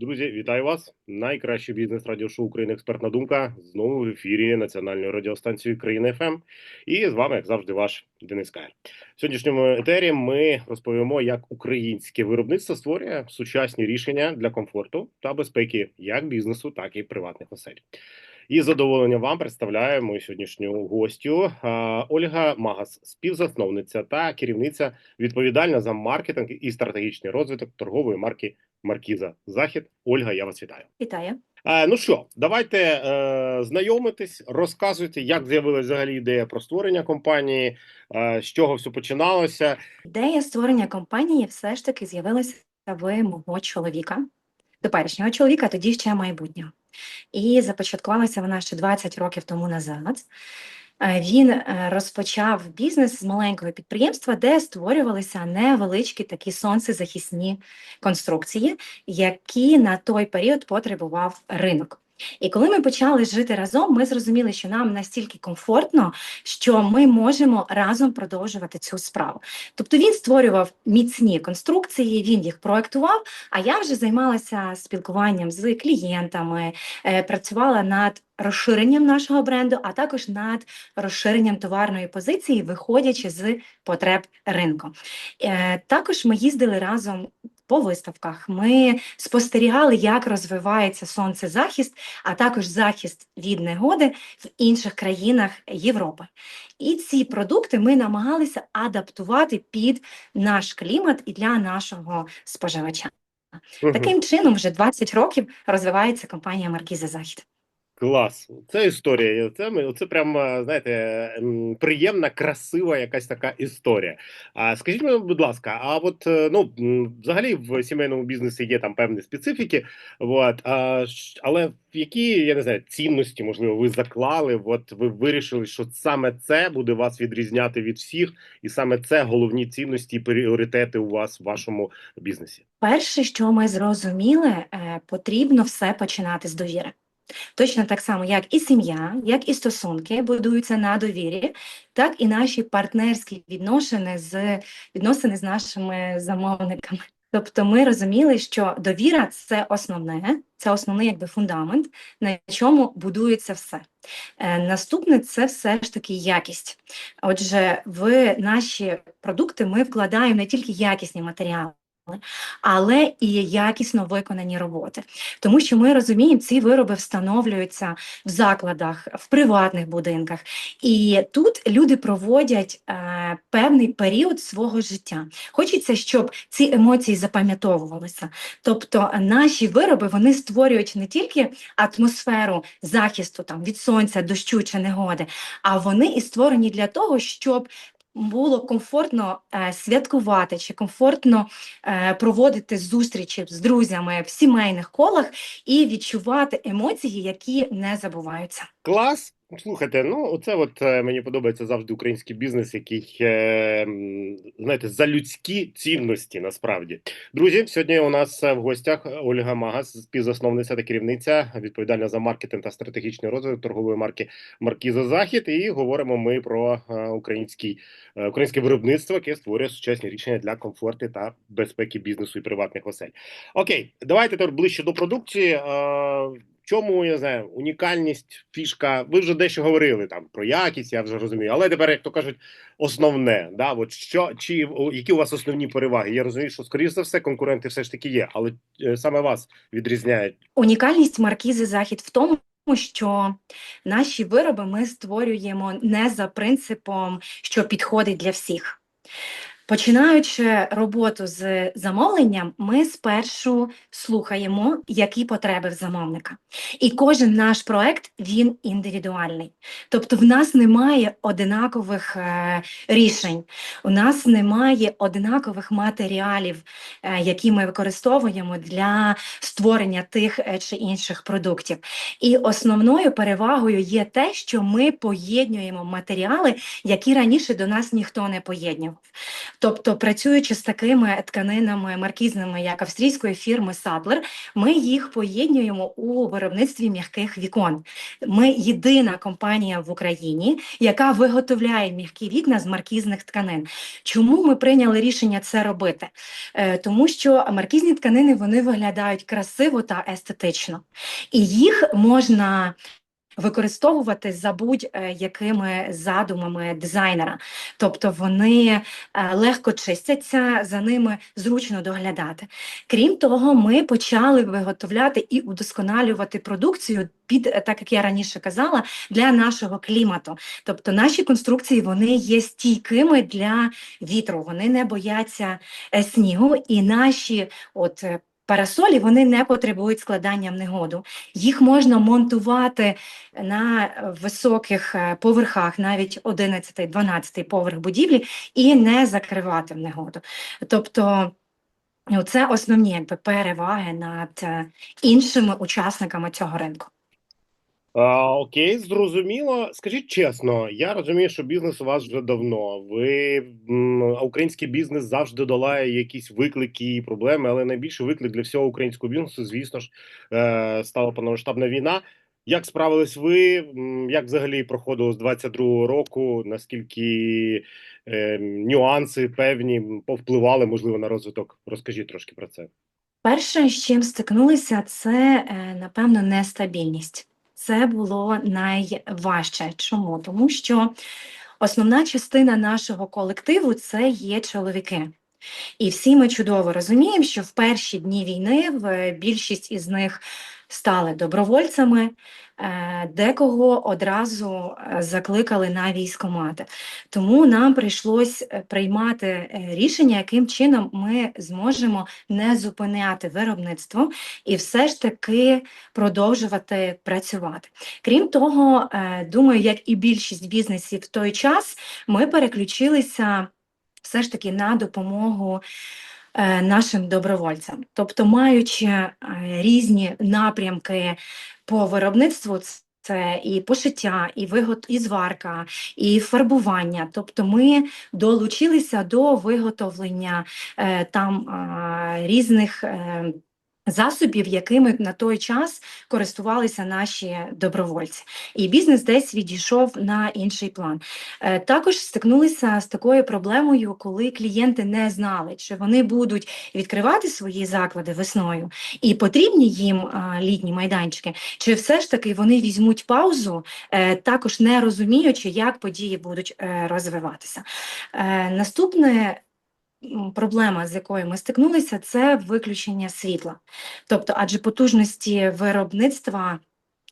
Друзі, вітаю вас! Найкраще бізнес радіошоу України Експертна Думка знову в ефірі національної радіостанції країни ФМ. І з вами, як завжди, ваш Денис Кайр. В сьогоднішньому етері ми розповімо, як українське виробництво створює сучасні рішення для комфорту та безпеки як бізнесу, так і приватних осель. І задоволенням вам представляю мою сьогоднішню гостю Ольга Магас, співзасновниця та керівниця відповідальна за маркетинг і стратегічний розвиток торгової марки Маркіза Захід. Ольга, я вас вітаю. Вітаю. Ну що, давайте е, знайомитись, розказуйте, як з'явилася взагалі ідея про створення компанії, е, з чого все починалося. Ідея створення компанії все ж таки з'явилася в мого чоловіка, теперішнього чоловіка, тоді ще майбутнього. І започаткувалася вона ще 20 років тому назад. Е, Він е, розпочав бізнес з маленького підприємства, де створювалися невеличкі такі сонцезахисні конструкції, які на той період потребував ринок. І коли ми почали жити разом, ми зрозуміли, що нам настільки комфортно, що ми можемо разом продовжувати цю справу. Тобто він створював міцні конструкції, він їх проектував, а я вже займалася спілкуванням з клієнтами, е, працювала над розширенням нашого бренду, а також над розширенням товарної позиції, виходячи з потреб ринку. Е, Також ми їздили разом. По виставках ми спостерігали, як розвивається сонцезахист, а також захист від негоди в інших країнах Європи. І ці продукти ми намагалися адаптувати під наш клімат і для нашого споживача. Таким чином, вже 20 років розвивається компанія Маркіза Захід. Клас, це історія. Це ми це прям е, знаєте, приємна, красива якась така історія. А скажіть мені, будь ласка, а от е, ну взагалі в сімейному бізнесі є там певні специфіки, от а, але які я не знаю цінності, можливо, ви заклали? От ви вирішили, що саме це буде вас відрізняти від всіх, і саме це головні цінності і пріоритети у вас в вашому бізнесі. Перше, що ми зрозуміли, е, потрібно все починати з довіри. Точно так само, як і сім'я, як і стосунки будуються на довірі, так і наші партнерські відносини з відносини з нашими замовниками. Тобто ми розуміли, що довіра це основне, це основний якби фундамент, на чому будується все. Е, Наступне це все ж таки якість. Отже, в наші продукти ми вкладаємо не тільки якісні матеріали. Але і якісно виконані роботи, тому що ми розуміємо, ці вироби встановлюються в закладах, в приватних будинках, і тут люди проводять е, певний період свого життя. Хочеться, щоб ці емоції запам'ятовувалися. Тобто наші вироби вони створюють не тільки атмосферу захисту там від сонця, дощу чи негоди, а вони і створені для того, щоб було комфортно е, святкувати чи комфортно е, проводити зустрічі з друзями в сімейних колах і відчувати емоції, які не забуваються. Клас. Слухайте, ну оце от е, мені подобається завжди український бізнес, який е, знаєте, за людські цінності насправді. Друзі, сьогодні у нас е, в гостях Ольга Магас, співзасновниця та керівниця, відповідальна за маркетинг та стратегічний розвиток торгової марки Маркіза Захід. І говоримо ми про український українське виробництво, яке створює сучасні рішення для комфорту та безпеки бізнесу і приватних осель. Окей, давайте тепер ближче до продукції. Чому я знаю, унікальність, фішка. Ви вже дещо говорили там про якість, я вже розумію. Але тепер, як то кажуть, основне, да, от що чи які у вас основні переваги? Я розумію, що скоріше за все конкуренти все ж таки є, але е, саме вас відрізняють. Унікальність маркізи Захід в тому. Що наші вироби ми створюємо не за принципом, що підходить для всіх. Починаючи роботу з замовленням, ми спершу слухаємо, які потреби в замовника. І кожен наш проект він індивідуальний. Тобто в нас немає одинакових е, рішень, у нас немає одинакових матеріалів, е, які ми використовуємо для створення тих е, чи інших продуктів. І основною перевагою є те, що ми поєднуємо матеріали, які раніше до нас ніхто не поєднував. Тобто, працюючи з такими тканинами маркізними, як австрійської фірми Sattler, ми їх поєднуємо у виробництві м'яких вікон. Ми єдина компанія в Україні, яка виготовляє м'які вікна з маркізних тканин. Чому ми прийняли рішення це робити? Е, Тому що маркізні тканини вони виглядають красиво та естетично, і їх можна використовувати за будь-якими задумами дизайнера. Тобто вони е, легко чистяться, за ними зручно доглядати. Крім того, ми почали виготовляти і удосконалювати продукцію під, е, так як я раніше казала, для нашого клімату. Тобто наші конструкції вони є стійкими для вітру, вони не бояться е, снігу, і наші от. Парасолі вони не потребують складання в негоду. Їх можна монтувати на високих е, поверхах, навіть 11-12 поверх будівлі, і не закривати в негоду. Тобто ну, це основні якби, переваги над е, іншими учасниками цього ринку. А, окей, зрозуміло. Скажіть чесно, я розумію, що бізнес у вас вже давно. Ви український бізнес завжди долає якісь виклики і проблеми, але найбільший виклик для всього українського бізнесу, звісно ж, е, стала повномасштабна війна. Як справились ви? Як взагалі проходило з 22-го року? Наскільки е, нюанси певні повпливали, можливо, на розвиток? Розкажіть трошки про це. Перше, з чим стикнулися, це, е, напевно, нестабільність. Це було найважче. Чому? Тому що основна частина нашого колективу це є чоловіки. І всі ми чудово розуміємо, що в перші дні війни в- більшість із них стали добровольцями, декого одразу е, закликали на військкомати. Тому нам прийшлось е, приймати е, рішення, яким чином ми зможемо не зупиняти виробництво і все ж таки продовжувати працювати. Крім того, е, думаю, як і більшість бізнесів в той час, ми переключилися все ж таки на допомогу е, нашим добровольцям. Тобто, маючи е, різні напрямки по виробництву, це і пошиття, і вигот, і зварка, і фарбування. Тобто ми долучилися до виготовлення е, там е, різних е, засобів, якими на той час користувалися наші добровольці. І бізнес десь відійшов на інший план. Е, Також стикнулися з такою проблемою, коли клієнти не знали, чи вони будуть відкривати свої заклади весною, і потрібні їм літні майданчики, чи все ж таки вони візьмуть паузу, е, також не розуміючи, як події будуть е, розвиватися. Наступне проблема, з якою ми стикнулися, це виключення світла. Тобто, адже потужності виробництва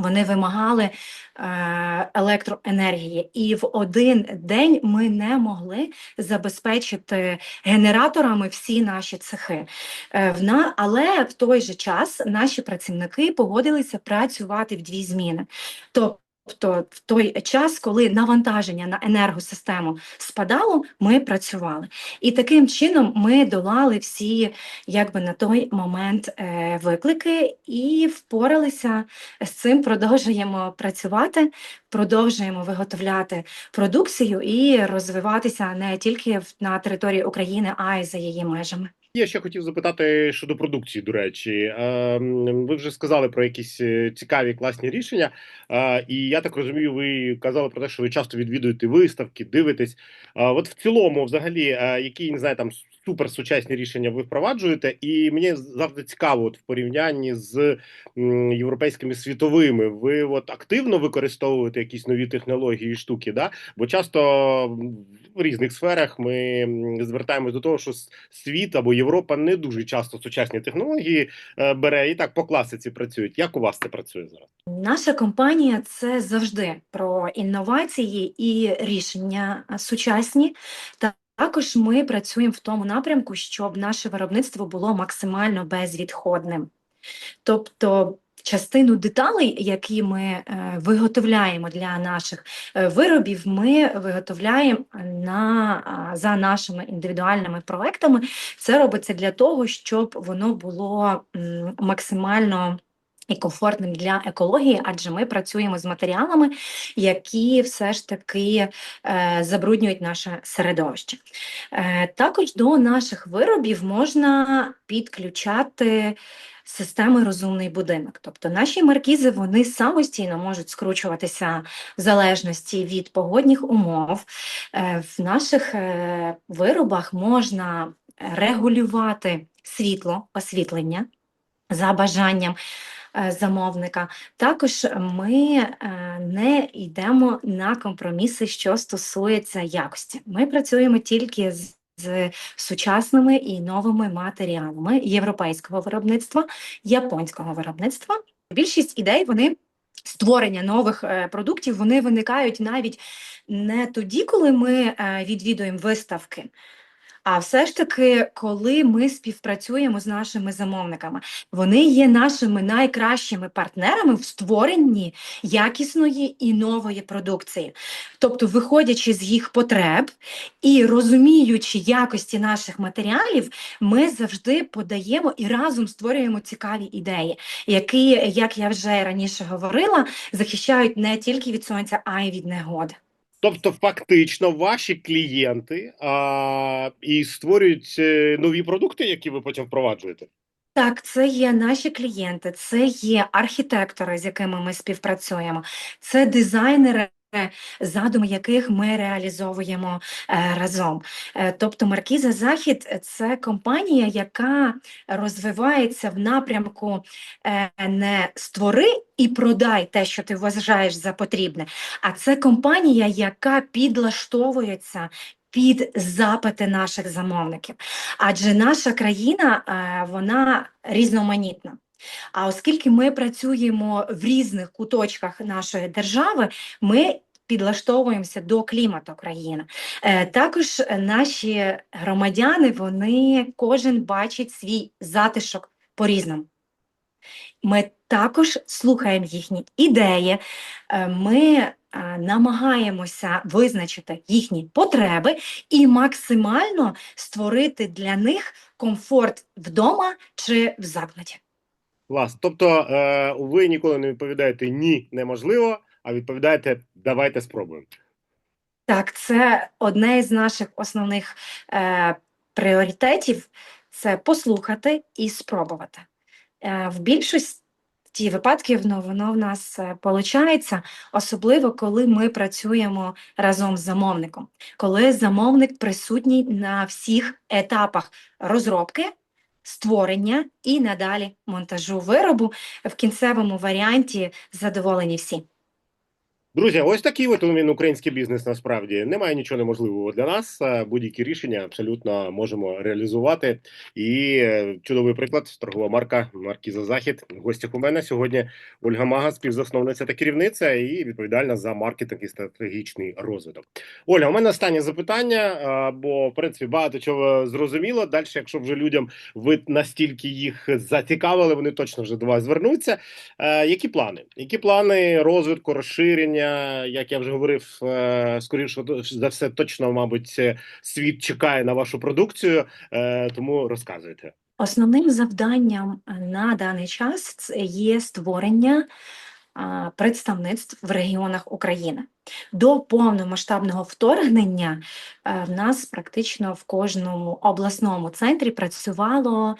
вони вимагали е, електроенергії, і в один день ми не могли забезпечити генераторами всі наші цехи. Е, але в той же час наші працівники погодилися працювати в дві зміни. Тобто, в той час, коли навантаження на енергосистему спадало, ми працювали. І таким чином ми долали всі, якби на той момент, е, виклики і впоралися з цим. Продовжуємо працювати, продовжуємо виготовляти продукцію і розвиватися не тільки на території України, а й за її межами. Я ще хотів запитати щодо продукції, до речі. Ем, Ви вже сказали про якісь е, цікаві класні рішення. Е, І я так розумію, ви казали про те, що ви часто відвідуєте виставки, дивитесь. От в цілому, взагалі, який не знаю, там суперсучасні рішення ви впроваджуєте, і мені завжди цікаво, от в порівнянні з м, європейськими світовими, ви от активно використовуєте якісь нові технології і штуки, да? Бо часто в різних сферах ми звертаємось до того, що світ або Європа не дуже часто сучасні технології е, бере і так по класиці працюють. Як у вас це працює зараз? Наша компанія це завжди про інновації і рішення сучасні. Та також ми працюємо в тому напрямку, щоб наше виробництво було максимально безвідходним. Тобто частину деталей, які ми е, виготовляємо для наших е, виробів, ми виготовляємо на, за нашими індивідуальними проектами. Це робиться для того, щоб воно було максимально і комфортним для екології, адже ми працюємо з матеріалами, які все ж таки е, забруднюють наше середовище. Е, також до наших виробів можна підключати системи розумний будинок. Тобто наші маркізи вони самостійно можуть скручуватися в залежності від погодних умов. Е, в наших виробах можна регулювати світло, освітлення за бажанням замовника. Також ми е, не йдемо на компроміси, що стосується якості. Ми працюємо тільки з, з сучасними і новими матеріалами європейського виробництва, японського виробництва. Більшість ідей вони. Створення нових е, продуктів вони виникають навіть не тоді, коли ми е, відвідуємо виставки, а все ж таки, коли ми співпрацюємо з нашими замовниками, вони є нашими найкращими партнерами в створенні якісної і нової продукції. Тобто, виходячи з їх потреб і розуміючи якості наших матеріалів, ми завжди подаємо і разом створюємо цікаві ідеї, які, як я вже раніше говорила, захищають не тільки від сонця, а й від негоди. Тобто, фактично, ваші клієнти а, і створюють е, нові продукти, які ви потім впроваджуєте. Так, це є наші клієнти, це є архітектори, з якими ми співпрацюємо, це дизайнери, задуми яких ми реалізовуємо е, разом. Е, тобто Маркіза Захід це компанія, яка розвивається в напрямку е, не створи і продай те, що ти вважаєш за потрібне, а це компанія, яка підлаштовується під запити наших замовників. Адже наша країна вона різноманітна. А оскільки ми працюємо в різних куточках нашої держави, ми підлаштовуємося до клімату країни. Е, Також наші громадяни вони кожен бачить свій затишок по-різному. Ми також слухаємо їхні ідеї, е, ми е, намагаємося визначити їхні потреби і максимально створити для них комфорт вдома чи в закладі. Клас. Тобто, е, ви ніколи не відповідаєте ні, неможливо, а відповідаєте давайте спробуємо. Так, це одне із наших основних е, пріоритетів це послухати і спробувати. Е, в більшості випадків ну, воно в нас виходить, особливо коли ми працюємо разом з замовником, коли замовник присутній на всіх етапах розробки, створення і надалі монтажу виробу в кінцевому варіанті задоволені всі. Друзі, ось такий от він український бізнес. Насправді немає нічого неможливого для нас. Будь-які рішення абсолютно можемо реалізувати. І е, чудовий приклад торгова марка Маркіза Захід. Гостях у мене сьогодні Ольга Мага, співзасновниця та керівниця, і відповідальна за маркетинг і стратегічний розвиток. Ольга, у мене останнє запитання, бо в принципі багато чого зрозуміло. Далі, якщо вже людям ви настільки їх зацікавили, вони точно вже до вас звернуться. Е, Які плани? Які плани розвитку, розширення? Як я вже говорив, е, скоріше за все, точно, мабуть, е, світ чекає на вашу продукцію, е, тому розказуйте. Основним завданням на даний час є створення представництв в регіонах України. До повномасштабного вторгнення е, в нас практично в кожному обласному центрі працювало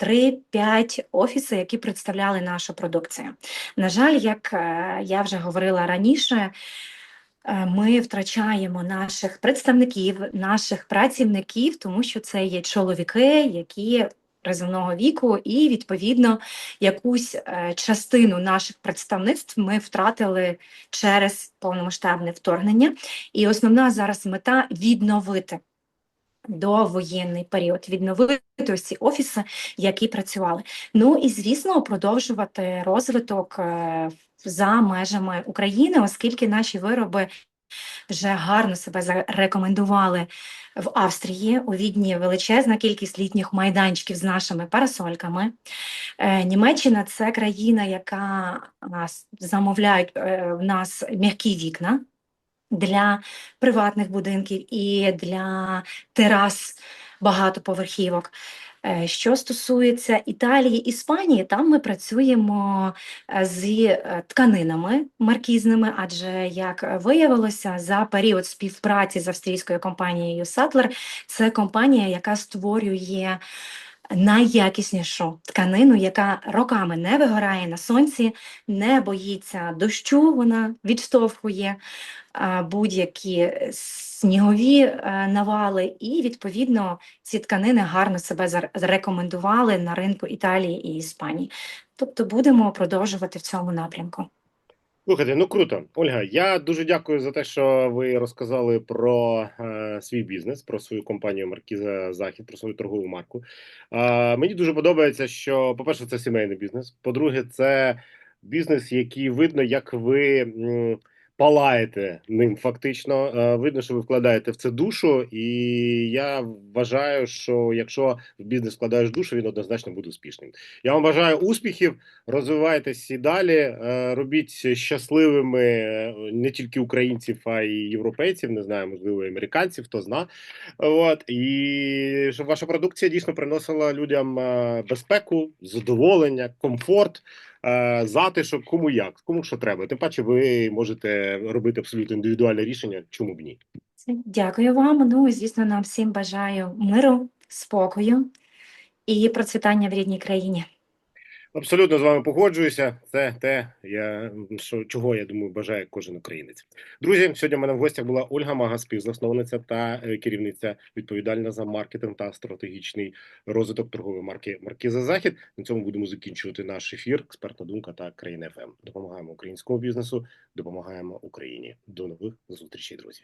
3-5 офіси, які представляли нашу продукцію. На жаль, як е, я вже говорила раніше, е, ми втрачаємо наших представників, наших працівників, тому що це є чоловіки, які призовного віку, і відповідно якусь е, частину наших представництв ми втратили через повномасштабне вторгнення. І основна зараз мета відновити. Довоєнний період відновити ось ці офіси, які працювали. Ну і звісно, продовжувати розвиток е, за межами України, оскільки наші вироби вже гарно себе зарекомендували в Австрії. У Відні величезна кількість літніх майданчиків з нашими парасольками. Е, Німеччина це країна, яка нас замовляють е, в нас м'які вікна для приватних будинків і для терас багатоповерхівок. Е, Що стосується Італії, Іспанії, там ми працюємо з е, тканинами маркізними, адже як виявилося, за період співпраці з австрійською компанією Сатлер, це компанія, яка створює найякіснішу тканину, яка роками не вигорає на сонці, не боїться дощу, вона відштовхує будь-які снігові е, навали, і відповідно ці тканини гарно себе зарекомендували на ринку Італії і Іспанії. Тобто будемо продовжувати в цьому напрямку. Слухайте, ну круто, Ольга. Я дуже дякую за те, що ви розказали про е, свій бізнес, про свою компанію Маркіза Захід, про свою торгову марку. Е, мені дуже подобається, що, по-перше, це сімейний бізнес. По-друге, це бізнес, який видно, як ви м, палаєте ним. Фактично, Е, видно, що ви вкладаєте в це душу, і я вважаю, що якщо в бізнес вкладаєш душу, він однозначно буде успішним. Я вам бажаю успіхів. Розвивайтесь і далі, е, робіть щасливими е, не тільки українців, а й європейців, не знаю, можливо, і американців, хто зна. От і щоб ваша продукція дійсно приносила людям безпеку, задоволення, комфорт, затишок, кому як, кому що треба. Тим паче, ви можете робити абсолютно індивідуальне рішення, чому б ні. Дякую вам. Ну, звісно, нам всім бажаю миру, спокою і процвітання в рідній країні. Абсолютно з вами погоджуюся. Це те, я що чого я думаю, бажає кожен українець. Друзі, сьогодні в мене в гостях була Ольга Мага, співзасновниця та е, керівниця відповідальна за маркетинг та стратегічний розвиток торгової марки Маркіза Захід. На цьому будемо закінчувати наш ефір. Експертна думка та країна ФМ. Допомагаємо українському бізнесу, допомагаємо Україні. До нових зустрічей, друзі.